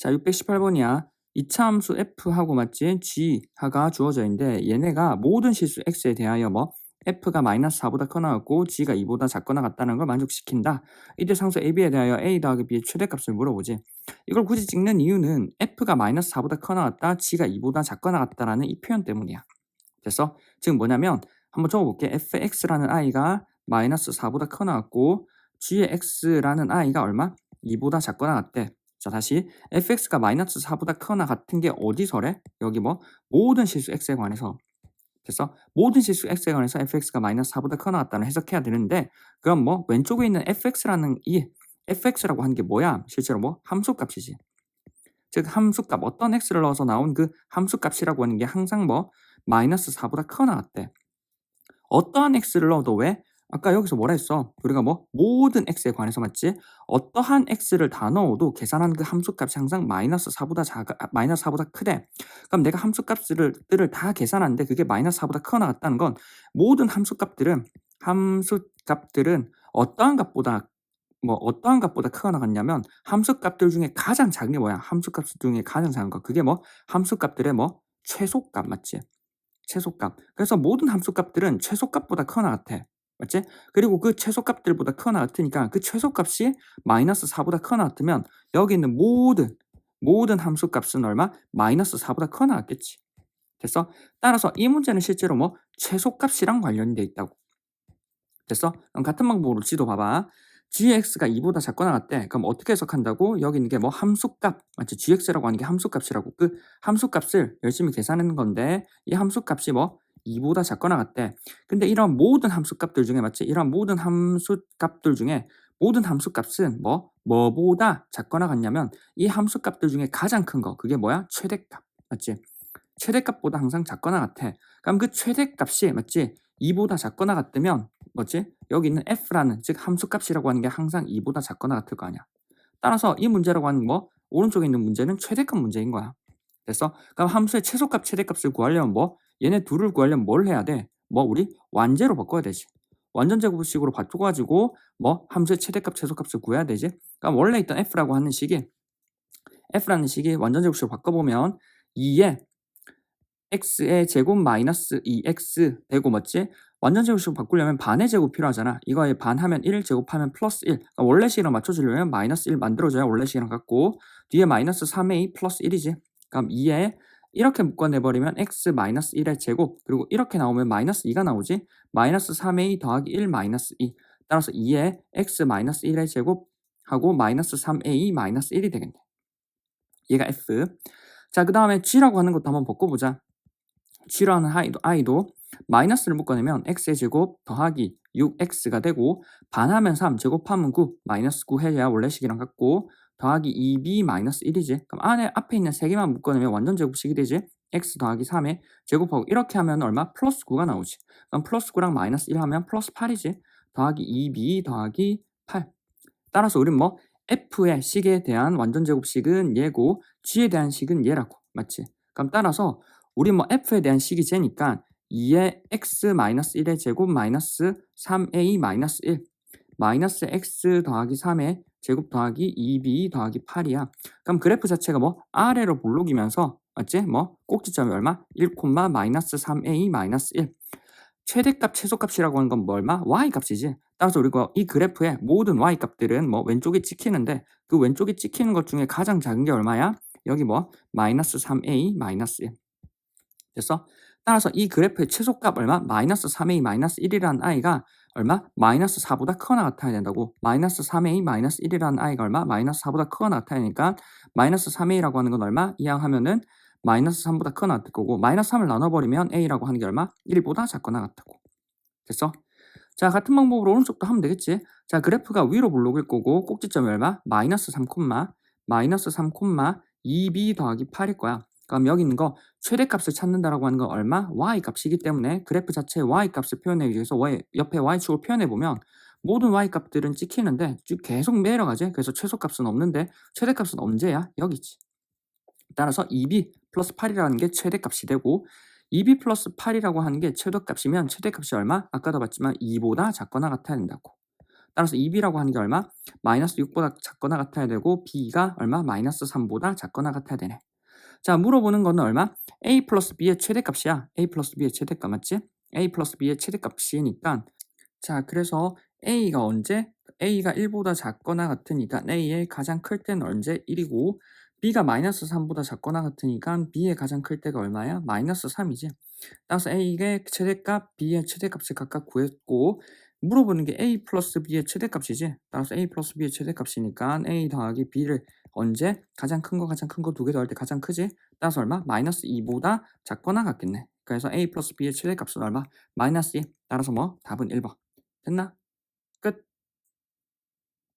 자, 618번이야. 이차 함수 f하고 맞지? g가 주어져 있는데 얘네가 모든 실수 x에 대하여 뭐 f가 마이너스 4보다 커나 같고 g가 2보다 작거나 같다는 걸 만족시킨다. 이때 상수 ab에 대하여 a 더하기 b의 최대값을 물어보지. 이걸 굳이 찍는 이유는 f가 마이너스 4보다 커나 같다, g가 2보다 작거나 같다라는 이 표현 때문이야. 됐어? 지금 뭐냐면 한번 적어볼게. fx라는 i가 마이너스 4보다 커나 같고 g의 x라는 i가 얼마? 2보다 작거나 같대. 자 다시 fx가 마이너스 4보다 크거나 같은 게 어디서래? 여기 뭐 모든 실수 x에 관해서 됐어? 모든 실수 x에 관해서 fx가 마이너스 4보다 크거나 같다는 해석해야 되는데 그럼 뭐 왼쪽에 있는 fx라는 이 fx라고 하는 게 뭐야? 실제로 뭐 함수값이지. 즉 함수값 어떤 x를 넣어서 나온 그 함수값이라고 하는 게 항상 뭐 마이너스 4보다 크거나 같대. 어떠한 x를 넣어도 왜 아까 여기서 뭐라 했어? 우리가 뭐 모든 x에 관해서 맞지? 어떠한 x를 다 넣어도 계산한 그 함수값이 항상 마이너스 4보다 작아 아, 마이너스 4보다 크대. 그럼 내가 함수값들을 들을 다 계산하는데 그게 마이너스 4보다 크거나 같다는 건 모든 함수값들은 함수값들은 어떠한 값보다 뭐 어떠한 값보다 크거나 같냐면 함수값들 중에 가장 작은 게 뭐야? 함수값 중에 가장 작은 거. 그게 뭐 함수값들의 뭐 최소값 맞지? 최소값. 그래서 모든 함수값들은 최소값보다 크거나 같아. 맞지? 그리고 그 최소값들보다 크거나 같으니까 그 최소값이 마이너스 4보다 크거나 같으면 여기 있는 모든 모든 함수 값은 얼마? 마이너스 4보다 크거나 같겠지. 됐어? 따라서 이 문제는 실제로 뭐 최소값이랑 관련이 돼 있다고. 됐어? 그럼 같은 방법으로 지도 봐봐. gx가 2보다 작거나 같대. 그럼 어떻게 해석한다고? 여기 있는 게 뭐 함수값, 맞지? gx라고 하는 게 함수값이라고. 그 함수값을 열심히 계산하는 건데 이 함수값이 뭐 2보다 작거나 같대. 근데 이런 모든 함수값들 중에 맞지? 이런 모든 함수값들 중에 모든 함수값은 뭐 뭐보다 작거나 같냐면 이 함수값들 중에 가장 큰 거. 그게 뭐야? 최대값. 맞지? 최대값보다 항상 작거나 같아. 그럼 그 최대값이 맞지? 2보다 작거나 같으면 뭐지? 여기 있는 f라는 즉 함수값이라고 하는 게 항상 2보다 작거나 같을 거 아니야. 따라서 이 문제라고 하는 뭐 오른쪽에 있는 문제는 최대값 문제인 거야. 됐어? 그럼 함수의 최소값 최대값을 구하려면 뭐 얘네 둘을 구하려면 뭘 해야 돼? 뭐 우리 완제로 바꿔야 되지. 완전 제곱식으로 바꿔가지고 뭐 함수의 최대값 최소값을 구해야 되지. 그럼 원래 있던 f라고 하는 식이 f라는 식이 완전 제곱식으로 바꿔보면 2에 x의 제곱 마이너스 2x 되고 맞지? 완전 제곱식으로 바꾸려면 반의 제곱 필요하잖아. 이거에 반하면 1 제곱하면 플러스 1. 그러니까 원래 식이랑 맞춰주려면 마이너스 1 만들어줘야 원래 식이랑 같고 뒤에 마이너스 3a 플러스 1이지. 그럼 2에 이렇게 묶어내버리면 x 마이너스 1의 제곱 그리고 이렇게 나오면 마이너스 2가 나오지? 마이너스 3a 더하기 1 마이너스 2 따라서 2에 x 마이너스 1의 제곱하고 마이너스 3a 마이너스 1이 되겠네. 얘가 f. 자 그 다음에 g라고 하는 것도 한번 바꿔보자. g라는 i도, i도 마이너스를 묶어내면 x의 제곱 더하기 6x가 되고 반하면 3 제곱하면 9 마이너스 9 해야 원래식이랑 같고 더하기 2b 마이너스 1이지. 그럼 안에 앞에 있는 3개만 묶어내면 완전 제곱식이 되지. x 더하기 3에 제곱하고 이렇게 하면 얼마? 플러스 9가 나오지. 그럼 플러스 9랑 마이너스 1 하면 플러스 8이지. 더하기 2b 더하기 8. 따라서 우린 뭐 f의 식에 대한 완전 제곱식은 얘고 g에 대한 식은 얘라고. 맞지? 그럼 따라서 우리 뭐 f에 대한 식이 쟤니까 2의 x 마이너스 1의 제곱 마이너스 3a 마이너스 1 마이너스 x 더하기 3의 제곱 더하기 2b 더하기 8이야. 그럼 그래프 자체가 뭐 아래로 볼록이면서 맞지? 뭐 꼭지점이 얼마? 1, 마이너스 3a 마이너스 1. 최대값 최소값이라고 하는 건 뭐 얼마? y값이지. 따라서 우리가 이 그래프의 모든 y값들은 뭐 왼쪽에 찍히는데 그 왼쪽에 찍히는 것 중에 가장 작은 게 얼마야? 여기 뭐 마이너스 3a 마이너스 1. 됐어? 따라서 이 그래프의 최소값 얼마? 마이너스 3a 마이너스 1이라는 i가 얼마? 마이너스 4보다 크거나 같아야 된다고. 마이너스 3a 마이너스 1이라는 i가 얼마? 마이너스 4보다 크거나 같아야 되니까 마이너스 3a라고 하는 건 얼마? 이항 하면은 마이너스 3보다 크거나 같을 거고 마이너스 3을 나눠버리면 a라고 하는 게 얼마? 1보다 작거나 같다고. 됐어? 자 같은 방법으로 오른쪽도 하면 되겠지. 자 그래프가 위로 블록일 거고 꼭지점이 얼마? 마이너스 3, 마이너스 3, 2b 더하기 8일 거야. 그럼 여기 있는 거 최대값을 찾는다라고 하는 건 얼마? y값이기 때문에 그래프 자체의 y값을 표현하기 위해서 y, 옆에 y축을 표현해 보면 모든 y값들은 찍히는데 쭉 계속 내려가지. 그래서 최소값은 없는데 최대값은 언제야? 여기지. 따라서 2b 플러스 8이라는 게 최대값이 되고 2b 플러스 8이라고 하는 게 최대값이면 최대값이 얼마? 아까도 봤지만 2보다 작거나 같아야 된다고. 따라서 2b라고 하는 게 얼마? 마이너스 6보다 작거나 같아야 되고 b가 얼마? 마이너스 3보다 작거나 같아야 되네. 자 물어보는 거는 얼마? a 플러스 b의 최대값이야. a 플러스 b의 최대값 맞지? a 플러스 b의 최대값이니까 자 그래서 a가 언제? a가 1보다 작거나 같으니까 a의 가장 클 때는 언제? 1이고 b가 마이너스 3보다 작거나 같으니까 b의 가장 클 때가 얼마야? 마이너스 3이지. 따라서 a의 최대값, b의 최대값을 각각 구했고 물어보는 게 a 플러스 b의 최대값이지. 따라서 a 플러스 b의 최대값이니까 a 더하기 b를 언제? 가장 큰 거 가장 큰 거 두 개 더할 때 가장 크지? 따라서 얼마? 마이너스 2보다 작거나 같겠네. 그래서 a 플러스 b의 최대값은 얼마? 마이너스 2. 따라서 뭐? 답은 1번. 됐나?